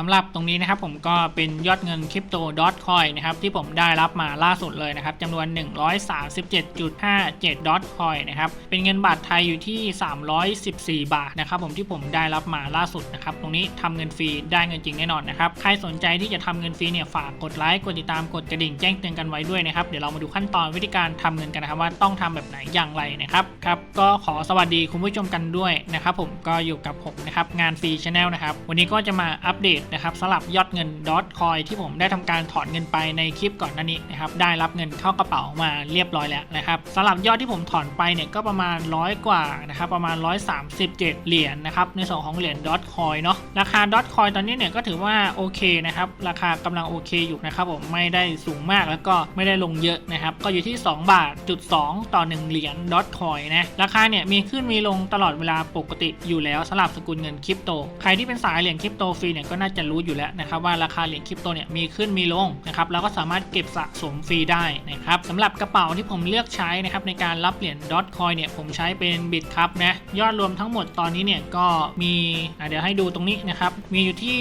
สำหรับตรงนี้นะครับผมก็เป็นยอดเงินคริปโตดอทคอยนะครับที่ผมได้รับมาล่าสุดเลยนะครับจำนวน 137.57ดอทคอยนะครับเป็นเงินบาทไทยอยู่ที่ 314 บาทนะครับผมที่ผมได้รับมาล่าสุดนะครับตรงนี้ทำเงินฟรีได้เงินจริงแน่นอนนะครับใครสนใจที่จะทำเงินฟรีเนี่ยฝากกดไลค์กดติดตามกดกระดิ่งแจ้งเตือนกันไว้ด้วยนะครับเดี๋ยวเรามาดูขั้นตอนวิธีการทำเงินกันนะครับว่าต้องทำแบบไหนอย่างไรนะครับครับก็ขอสวัสดีคุณผู้ชมกันด้วยนะครับผมก็อยู่กับผมนะครับงานฟรีชาแนลนะครับวันนี้ก็จะมาอัปเดตนะครับสลับยอดเงินดอทคอยที่ผมได้ทำการถอนเงินไปในคลิปก่อนหน้านี้นะครับได้รับเงินเข้ากระเป๋ามาเรียบร้อยแล้วนะครับสลับยอดที่ผมถอนไปเนี่ยก็ประมาณร้อยกว่านะครับประมาณ 137 เหรียญนะครับในส่วนของเหรียญดอทคอยเนาะราคาดอทคอยตอนนี้เนี่ยก็ถือว่าโอเคนะครับราคากำลังโอเคอยู่นะครับผมไม่ได้สูงมากแล้วก็ไม่ได้ลงเยอะนะครับก็อยู่ที่ 2 บาทจุด2ต่อ 1 เหรียญดอทคอยนะราคาเนี่ยมีขึ้นมีลงตลอดเวลาปกติอยู่แล้วสำหรับสกุลเงินคริปโต ใครที่เป็นสายเหรียญคริปโตฟรีเนี่ยก็น่าจะรู้อยู่แล้วนะครับว่าราคาเหรียญคริปโตเนี่ยมีขึ้นมีลงนะครับแล้วก็สามารถเก็บสะสมฟรีได้นะครับสำหรับกระเป๋าที่ผมเลือกใช้นะครับในการรับเหรียญดอทคอยเนี่ยผมใช้เป็นบิตครับนะยอดรวมทั้งหมดตอนนี้เนี่ยก็มีเดี๋ยวให้ดูตรงนี้นะครับมีอยู่ที่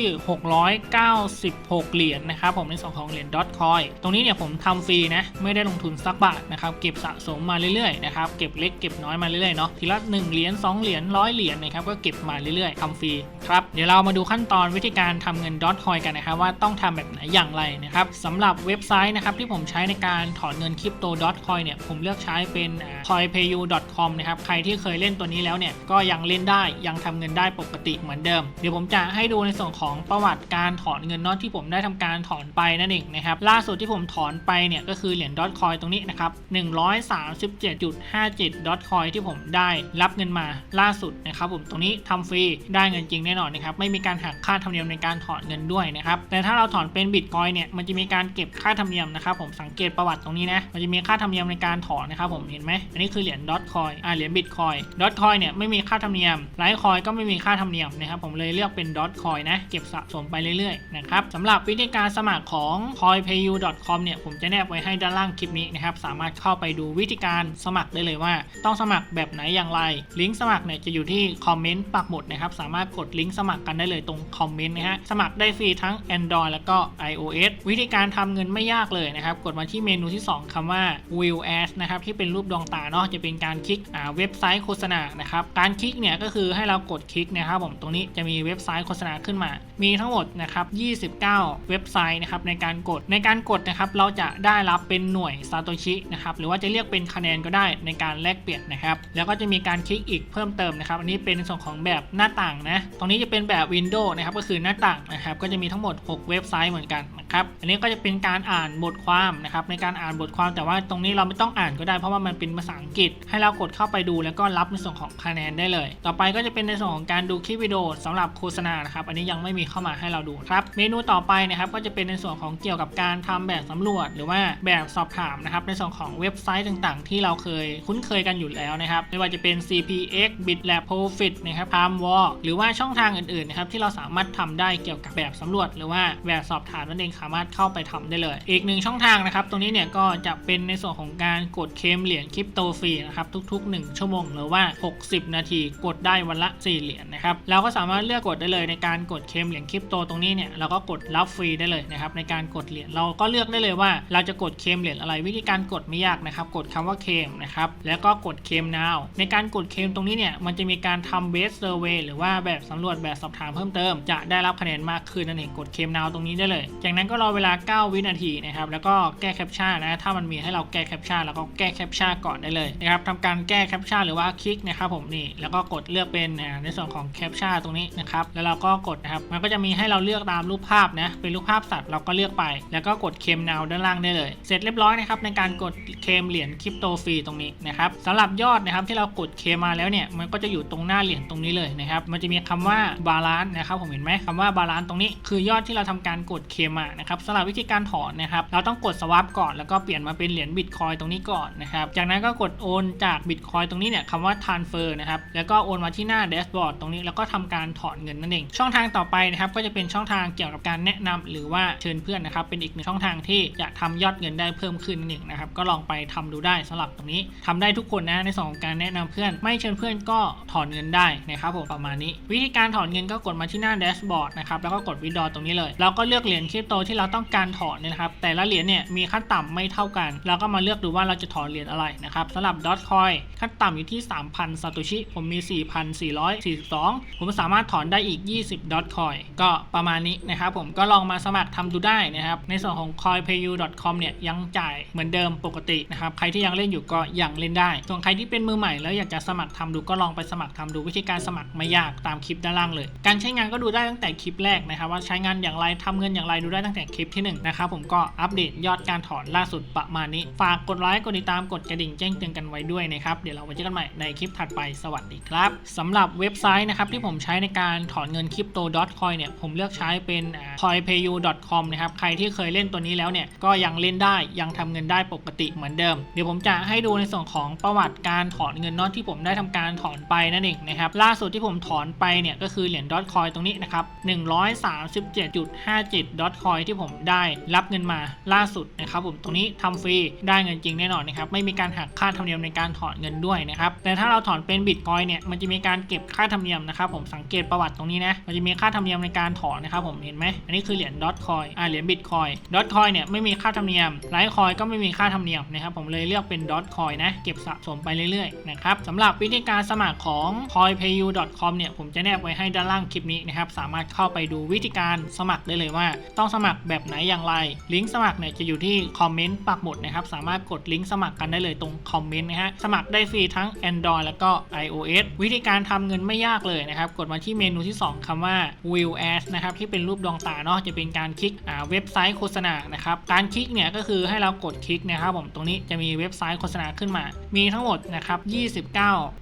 696 เหรียญนะครับผมในส่วนของเหรียญดอทคอยตรงนี้เนี่ยผมทำฟรีนะไม่ได้ลงทุนสักบาทนะครับเก็บสะสมมาเรื่อยๆนะครับเก็บเล็กเก็บน้อยมาเรื่อยๆเนาะทีละ1เหรียญ2เหรียญร้อยเหรียญนะครับก็เก็บมาเรื่อยๆทำฟรีครับเดี๋ยวเรามาดูขั้นตอนวิธีการทำเงินดอทคอยกันนะครับว่าต้องทำแบบไหนอย่างไรนะครับสำหรับเว็บไซต์นะครับที่ผมใช้ในการถอนเงินคริปโตดอทคอยเนี่ยผมเลือกใช้เป็น coinpayu.com นะครับใครที่เคยเล่นตัวนี้แล้วเนี่ยก็ยังเล่นได้ยังทำเงินได้ปกติเหมือนเดิม เดี๋ยวผมจะให้ดูในส่วนของประวัติการถอนเงินนอะที่ผมได้ทำการถอนไปนั่นเองนะครับล่าสุดที่ผมถอนไปเนี่ยก็คือเหรียญดอทคอยตรงนี้นะครับ137.57ดอทคอยที่ผมได้รับเงินมาล่าสุดนะครับผมตรงนี้ทำฟรีได้เงินจริงแน่นอนนะครับไม่มีการหักค่าธรรมเนียมในการการถอนเงินด้วยนะครับแต่ถ้าเราถอนเป็นบิตคอยเนี่ยมันจะมีการเก็บค่าธรรมเนียมนะครับผมสังเกตประวัติตรงนี้นะมันจะมีค่าธรรมเนียมในการถอนนะครับผมเห็นไหมอันนี้คือเหรียญดอทคอยอ่าเหรียญบิตคอยดอทคอยเนี่ยไม่มีค่าธรรมเนียมไลท์คอยก็ไม่มีค่าธรรมเนียมนะครับผมเลยเลือกเป็นดอทคอยนะเก็บสะสมไปเรื่อยๆนะครับสำหรับวิธีการสมัครของ coinpayu.com เนี่ยผมจะแนบไว้ให้ด้านล่างคลิปนี้นะครับสามารถเข้าไปดูวิธีการสมัครได้เลยว่า ต้องสมัครแบบไหนอย่างไร ลิงก์สมัครเนี่ยจะอยู่ที่คอมเมนต์ปักหมุดนะครับสามารถกดลิงก์สมัครกันได้เลยตรงคอมเมนต์นะฮะสมัครได้ฟรีทั้ง Android แล้วก็ iOS วิธีการทำเงินไม่ยากเลยนะครับ กดมาที่เมนูที่ 2คำว่า Will Ads นะครับที่เป็นรูปดวงตาเนาะจะเป็นการคลิกอ่าเว็บไซต์โฆษณานะครับการคลิกเนี่ยก็คือให้เรากดคลิกนะครับผมตรงนี้จะมีเว็บไซต์โฆษณาขึ้นมา มีทั้งหมดนะครับ 29 เว็บไซต์นะครับในการกดในการกดนะครับเราจะได้รับเป็นหน่วยซาโตชินะครับหรือว่าจะเรียกเป็นคะแนนก็ได้ในการแลกเปลี่ยนนะครับแล้วก็จะมีการคลิกอีกเพิ่มเติมนะครับอันนี้เป็นในส่วนของแบบหน้าต่างนะตรงนี้จะเป็นแบบ Windows นะครับก็คือหน้าต่างนะครับ ก็จะมีทั้งหมด 6 เว็บไซต์เหมือนกันนะครับ อันนี้ก็จะเป็นการอ่านบทความนะครับในการอ่านบทความแต่ว่าตรงนี้เราไม่ต้องอ่านก็ได้เพราะว่ามันเป็นภาษาอังกฤษ ให้เรากดเข้าไปดูแล้วก็รับในส่วนของคะแนนได้เลย ต่อไปก็จะเป็นในส่วนของการดูคลิปวิดีโอสำหรับโฆษณานะครับ อันนี้ยังไม่มีเข้ามาให้เราดูครับ เมนูต่อไปนะครับก็จะเป็นในส่วนของเกี่ยวกับการทำแบบสำรวจ หรือว่าแบบสอบถามนะครับในส่วนของเว็บไซต์ต่างๆ ที่เราเคยคุ้นเคยกันอยู่แล้วนะครับไม่ว่าจะเป็น CPX BitLab Profit นะครับ Palmwall หรือว่าช่องทางอื่นๆนะครับที่เราสามารถทำได้เกี่ยวกับแบบสำรวจ หรือว่าแบบสอบถามนั่นเองสามารถเข้าไปทำได้เลย อีกหนึ่งช่องทางนะครับ ตรงนี้เนี่ยก็จะเป็นในส่วนของการกดเคมเหรียญคริปโตฟรีนะครับทุก ๆ 1 ชั่วโมงหรือว่า 60 นาทีกดได้วันละ 4 เหรียญนะครับเราก็สามารถเลือกกดได้เลยในการกดเคมเหรียญคริปโตตรงนี้เนี่ยเราก็กดรับฟรีได้เลยนะครับในการกดเหรียญเราก็เลือกได้เลยว่า เราจะกดเคมเหรียญอะไรวิธีการกดไม่ยากนะครับกดคำว่าเคมนะครับแล้วก็กดเคม now ในการกดเคมตรงนี้เนี่ยมันจะมีการทำเบสเซอร์เวยหรือว่าแบบสำรวจแบบสอบถามเพิ่มเติมจะได้รับคะแนนมากขึ้นนั่นเองกดเคม now ตรงนี้ได้เลย จากนั้นก็รอเวลา 9 วินาทีนะครับแล้วก็แก้แคปชั่นนะถ้ามันมีให้เราแก้แคปชั่นแล้วก็แก้แคปชั่นก่อนได้เลยนะครับทำการแก้แคปชั่นหรือว่าคลิกนะครับผมนี่แล้วก็กดเลือกเป็นในส่วนของแคปชั่นตรงนี้นะครับแล้วเราก็กดนะครับมันก็จะมีให้เราเลือกตามรูปภาพนะเป็นรูปภาพสัตว์เราก็เลือกไป แล้วก็กดเคม now ด้านล่างได้เลย เสร็จเรียบร้อยนะครับในการกดเคมเหรียญคริปโตฟรีตรงนี้นะครับสำหรับยอดนะครับที่เรากดเคมมาแล้วเนี่ยมันก็จะอยู่ตรงหน้าเหรียญตรงนี้เลยนะครับมันจะมีคำว่าบาลานซ์นะครับผมเห็นไหมคำว่าบาลานซ์ตรงนี้คือยอดที่เราทำการกดเคมมานะครับสำหรับวิธีการถอนนะครับเราต้องกดสว a p ก่อนแล้วก็เปลี่ยนมาเป็นเหรียญบิตคอยตรงนี้ก่อนนะครับจากนั้นก็กดโอนจากบิตคอยตรงนี้เนี่ยคำว่า transfer นะครับแล้วก็โอนมาที่หน้าแดชบอร์ดตรงนี้แล้วก็ทำการถอนเงินนั่นเอง ช่องทางต่อไปนะครับก็จะเป็นช่องทางเกี่ยวกับการแนะนำหรือว่าเชิญเพื่อนนะครับเป็นอีกหนึ่งช่องทางที่จะทำยอดเงินได้เพิ่มขึ้นนั่นเองนะครับก็ลองไปทำดูได้สำหรับตรงนี้ทำได้ทุกคนนะในส่วนของการแนะนำเพื่อน ไม่เชิญเพื่อนก็ถอนเงินได้นะครับผมประมาณนี้ วิธีการถอนเงินก็กดมาที่หน้าแดชบอร์ดนะครับแล้วก็กดวิดดอตรงนี้เลยเราก็เลือกเหรียญคริปโตที่เราต้องการถอนเนี่ยนะครับ แต่ละเหรียญเนี่ยมีขั้นต่ำไม่เท่ากัน เราก็มาเลือกดูว่าเราจะถอนเหรียญอะไรนะครับสำหรับดอทคอยขั้นต่ำอยู่ที่ 3,000ซาโตชิ ผมมี 4,442 ผมสามารถถอนได้อีก 20ดอทคอยก็ประมาณนี้นะครับ ผมก็ลองมาสมัครทำดูได้นะครับ ในส่วนของ coinpayu.com เนี่ยยังจ่ายเหมือนเดิมปกตินะครับ ใครที่ยังเล่นอยู่ก็ยังเล่นได้ ส่วนใครที่เป็นมือใหม่แล้วอยากจะสมัครทำดูก็ลองไปสมัครทำดูวิธีการสมัครไม่ยากตามคลิปด้านล่างเลย การใช้งานก็ดูได้ตั้งแต่คลิปแรกนะครับว่าใช้งานอย่างไรทำเงินอย่างไรดูได้ตั้งแต่คลิปที่หนึ่งนะครับผมก็อัปเดตยอดการถอนล่าสุดประมาณนี้ ฝากกดไลค์กดติดตามกดกระดิ่งแจ้งเตือนกันไว้ด้วยนะครับเดี๋ยวเราไว้เจอกันใหม่ในคลิปถัดไปสวัสดีครับสำหรับเว็บไซต์นะครับที่ผมใช้ในการถอนเงินคริปโต .coin เนี่ยผมเลือกใช้เป็น coinpayu.com นะครับใครที่เคยเล่นตัวนี้แล้วเนี่ยก็ยังเล่นได้ยังทำเงินได้ปกติเหมือนเดิม เดี๋ยวผมจะให้ดูในส่วนของประวัติการถอนเงินนอตที่ผมได้ทำการถอนไปนั่นเองนะครับล่าสุดที่ผมถอนไปเนี่ยก็คือเหรียญ .coin ตรงนี้นะครับ137.57 .coin ที่ผมได้รับเงินมาล่าสุดนะครับผมตรงนี้ทำฟรีได้เงินจริงแน่นอนนะครับไม่มีการหักค่าธรรมเนียมในการถอนเงินด้วยนะครับแต่ถ้าเราถอนเป็นบิตคอยเนี่ยมันจะมีการเก็บค่าธรรมเนียมนะครับผมสังเกตประวัติตรงนี้นะมันจะมีค่าธรรมเนียมในการถอนนะครับผมเห็นไหมอันนี้คือเหรียญดอทคอยอ่าเหรียญบิตคอยดอทคอยเนี่ยไม่มีค่าธรรมเนียมไลท์คอยก็ไม่มีค่าธรรมเนียมนะครับผมเลยเลือกเป็นดอทคอยนะเก็บสะสมไปเรื่อยๆนะครับสำหรับวิธีการสมัครของ coinpayu.com เนี่ยผมจะแนบไว้ให้ด้านล่างคลิปนี้นะครับสามารถเข้าไปดูวิธีการสมัครได้เลยว่า ต้องสมัครแบบไหนอย่างไร ลิงก์สมัครเนี่ยจะอยู่ที่คอมเมนต์ปักหมุดนะครับ สามารถกดลิงก์สมัครกันได้เลยตรงคอมเมนต์นะฮะ สมัครได้ฟรีทั้ง Android แล้วก็ iOS วิธีการทำเงินไม่ยากเลยนะครับ กดมาที่เมนูที่ 2คำว่า Will Ads นะครับ ที่เป็นรูปดวงตาเนาะ จะเป็นการคลิกอ่าเว็บไซต์โฆษณา นะครับ การคลิกเนี่ยก็คือให้เรากดคลิกนะครับผม ตรงนี้จะมีเว็บไซต์โฆษณาขึ้นมา มีทั้งหมดนะครับ 29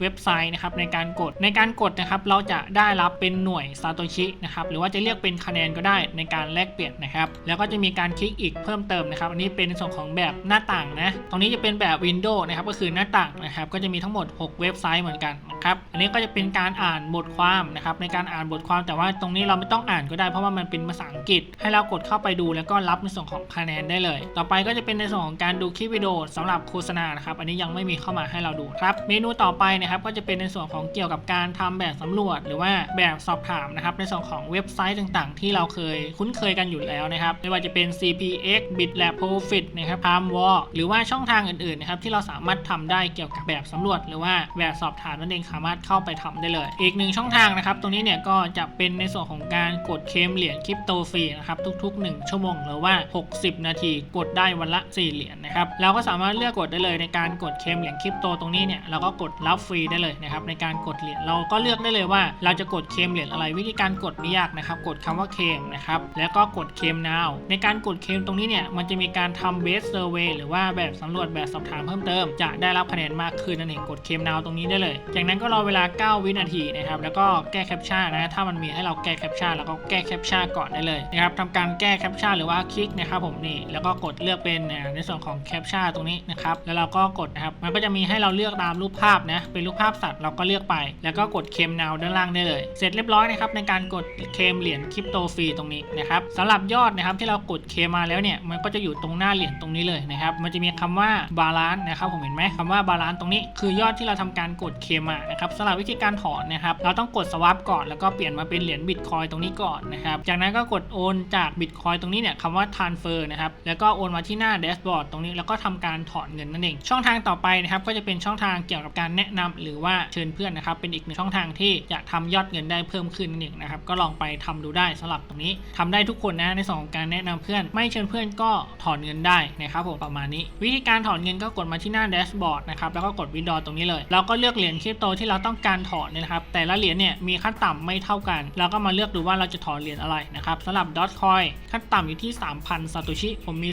เว็บไซต์นะครับในการกด ในการกดนะครับเราจะได้รับเป็นหน่วยซาโตชินะครับ หรือว่าจะเรียกเป็นคะแนนก็ได้ในการแลกเปลี่ยนนะครับแล้วก็จะมีการคลิกอีกเพิ่มเติมนะครับอันนี้เป็นในส่วนของแบบหน้าต่างนะตรงนี้จะเป็นแบบ Windows นะครับก็คือหน้าต่างนะครับก็จะมีทั้งหมด 6 เว็บไซต์เหมือนกันนะครับอันนี้ก็จะเป็นการอ่านบทความนะครับในการอ่านบทความแต่ว่าตรงนี้เราไม่ต้องอ่านก็ได้เพราะว่ามันเป็นภาษาอังกฤษ ให้เรากดเข้าไปดูแล้วก็รับในส่วนของคะแนนได้เลย ต่อไปก็จะเป็นในส่วนของการดูคลิปวิดีโอสำหรับโฆษณานะครับอันนี้ยังไม่มีเข้ามาให้เราดูครับ เมนูต่อไปนะครับก็จะเป็นในส่วนของเกี่ยวกับการทำแบบสำรวจ หรือว่าแบบสอบถามนะครับในส่วนของเว็บไซต์ต่าง ๆ ที่เราเคยคุ้นเคยกันอยู่แล้วนะครับไม่ว่าจะเป็น CPX BitLab Profit นะครับ Palm Wall หรือว่าช่องทางอื่นๆนะครับที่เราสามารถทำได้เกี่ยวกับแบบสำรวจ หรือว่าแบบสอบถามนั่นเองสามารถเข้าไปทำได้เลย อีกหนึ่งช่องทางนะครับตรงนี้เนี่ยก็จะเป็นในส่วนของการกดเคมเหรียญคริปโตฟรีนะครับทุก ๆ 1 ชั่วโมงหรือว่า 60 นาทีกดได้วันละ 4 เหรียญนะครับเราก็สามารถเลือกกดได้เลยในการกดเคมเหรียญคริปโตตรงนี้เนี่ยเราก็กดรับฟรีได้เลยนะครับในการกดเหรียญเราก็เลือกได้เลยว่า เราจะกดเคมเหรียญอะไรวิธีการกดไม่ยากนะครับกดคำว่าเคมนะครับแล้วก็กดเคลม now ในการกดเคลมตรงนี้เนี่ยมันจะมีการทำเบสเซอร์เวยหรือว่าแบบสำรวจแบบสอบถามเพิ่มเติม จะได้รับคะแนนมากขึ้นนั่นเองกดเคลม now ตรงนี้ได้เลย จากนั้นก็รอเวลา 9 วินาทีนะครับแล้วก็แก้แคปชั่นนะถ้ามันมีให้เราแก้แคปชั่นแล้วก็แก้แคปชั่นก่อนได้เลยนะครับทำการแก้แคปชั่นหรือว่าคลิกนะครับผมนี่แล้วก็กดเลือกเป็นในส่วนของแคปชั่นตรงนี้นะครับแล้วเราก็กดนะครับมันก็จะมีให้เราเลือกตามรูปภาพนะเป็นรูปภาพสัตว์เราก็เลือกไป แล้วก็กดเคลม now ด้านล่างได้เลย เสร็จเรียบร้อยนะครับในการกดเคลมเหรียญคริปโตฟรีตรงนี้นะครับสำหรับยอดนะครับที่เรากดเคมาแล้วเนี่ยมันก็จะอยู่ตรงหน้าเหรียญตรงนี้เลยนะครับมันจะมีคำว่าบาลานซ์นะครับผมเห็นไหมคำว่าบาลานซ์ตรงนี้คือยอดที่เราทำการกดเคมานะครับสำหรับวิธีการถอนนะครับเราต้องกดสว a p ก่อนแล้วก็เปลี่ยนมาเป็นเหรียญบิตคอยตรงนี้ก่อนนะครับจากนั้นก็กดโอนจากบิตคอยตรงนี้เนี่ยคำว่า transfer นะครับแล้วก็โอนมาที่หน้าแดชบอร์ดตรงนี้แล้วก็ทำการถอนเงินนั่นเองช่องทางต่อไปนะครับก็จะเป็นช่องทางเกี่ยวกับการแนะนำหรือว่าเชิญเพื่อนนะครับเป็นอีกหนึ่งช่องทางที่จะทำยอดเงินได้เพิ่มขึ้นนั่นเองนะครับก็ลองไปทำดูได้สำหรับตรงนี้ทำได้ทุกคนนะในสของการแนะนำเพื่อน ไม่เชิญเพื่อนก็ถอนเงินได้นะครับผมประมาณนี้ วิธีการถอนเงินก็กดมาที่หน้าแดชบอร์ดนะครับแล้วก็กดวิดดอตรงนี้เลยเราก็เลือกเหรียญคริปโตที่เราต้องการถอนนะครับแต่ละเหรียญเนี่ยมีขั้นต่ำไม่เท่ากัน เราก็มาเลือกดูว่าเราจะถอนเหรียญอะไรนะครับสำหรับดอทคอยขั้นต่ำอยู่ที่ 3,000ซาโตชิผมมี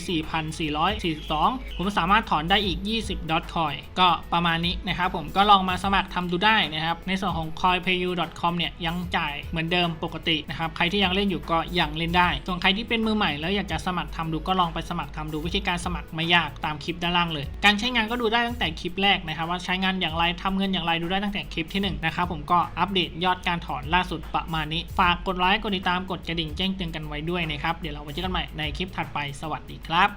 4,442 ผมสามารถถอนได้อีก 20ดอทคอยก็ประมาณนี้นะครับผมก็ลองมาสมัครทำดูได้นะครับในส่วนของ coinpayu.com เนี่ยยังจ่ายเหมือนเดิมปกตินะครับใครที่ยังเล่นอยู่ก็ยังเล่นได้ส่วนใครที่เป็นมือใหม่แล้วอยากจะสมัครทำดูก็ลองไปสมัครทำดูวิธีการสมัครไม่ยากตามคลิปด้านล่างเลย การใช้งานก็ดูได้ตั้งแต่คลิปแรกนะครับว่าใช้งานอย่างไรทำเงินอย่างไรดูได้ตั้งแต่คลิปที่หนึ่งนะครับผมก็อัปเดตยอดการถอนล่าสุดประมาณนี้ ฝากกดไลค์กดติดตามกดกระดิ่งแจ้งเตือนกันไว้ด้วยนะครับเดี๋ยวเราไว้เจอกันใหม่ในคลิปถัดไปสวัสดีครับ